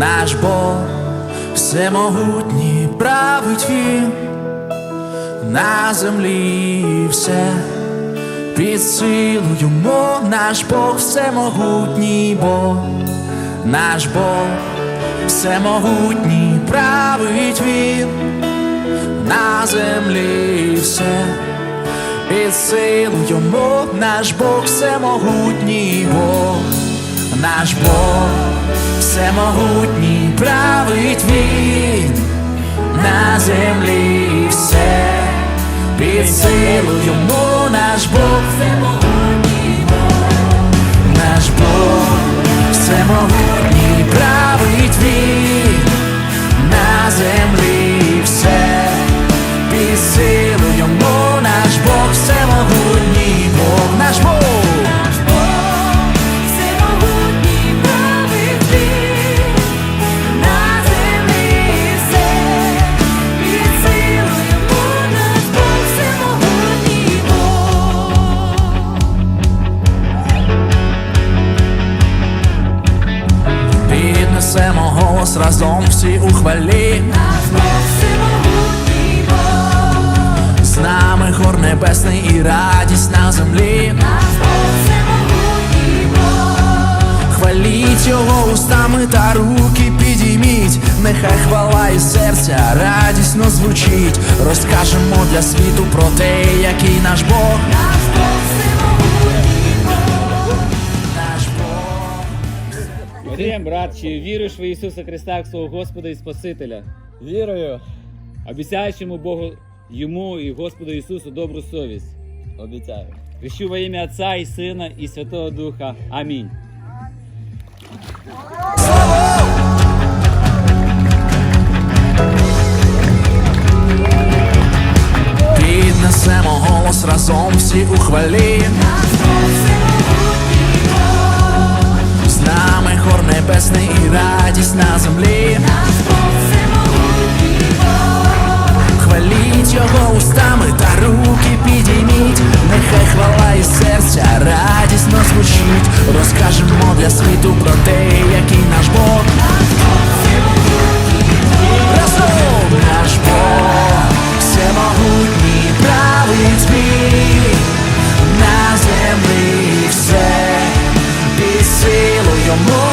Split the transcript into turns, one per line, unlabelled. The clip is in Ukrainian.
наш Бог, всемогутній править він. На землі все під силу йому наш Бог, всемогутній Бог, наш Бог, всемогутній править він. На землі все. Під силу йому наш Бог, всемогутній Бог, наш Бог, всемогутній править він. На землі все, під силу йому Голос разом всі у З нами хор небесний і радість на землі. Хваліть його устами та руки підійміть. Нехай хвала із серця радісно звучить. Розкажемо для світу про те, який наш Бог,
Вадим, брат, чи віриш в Ісуса Христа як свого Господа і Спасителя?
Вірую,
Обіцяєш йому Богу йому і Господу Ісусу добру совість.
обіцяю.
Хрещу во ім'я Отця і Сина і Святого Духа. Амінь.
Піднесемо голос разом всі у хвалі. Покор небесний і радість на землі.
Бог всемогутній
Хваліть його устами та руки підійміть. Нехай хвала і серця радісно звучить. Розкажемо для світу про те, який наш Бог.
your more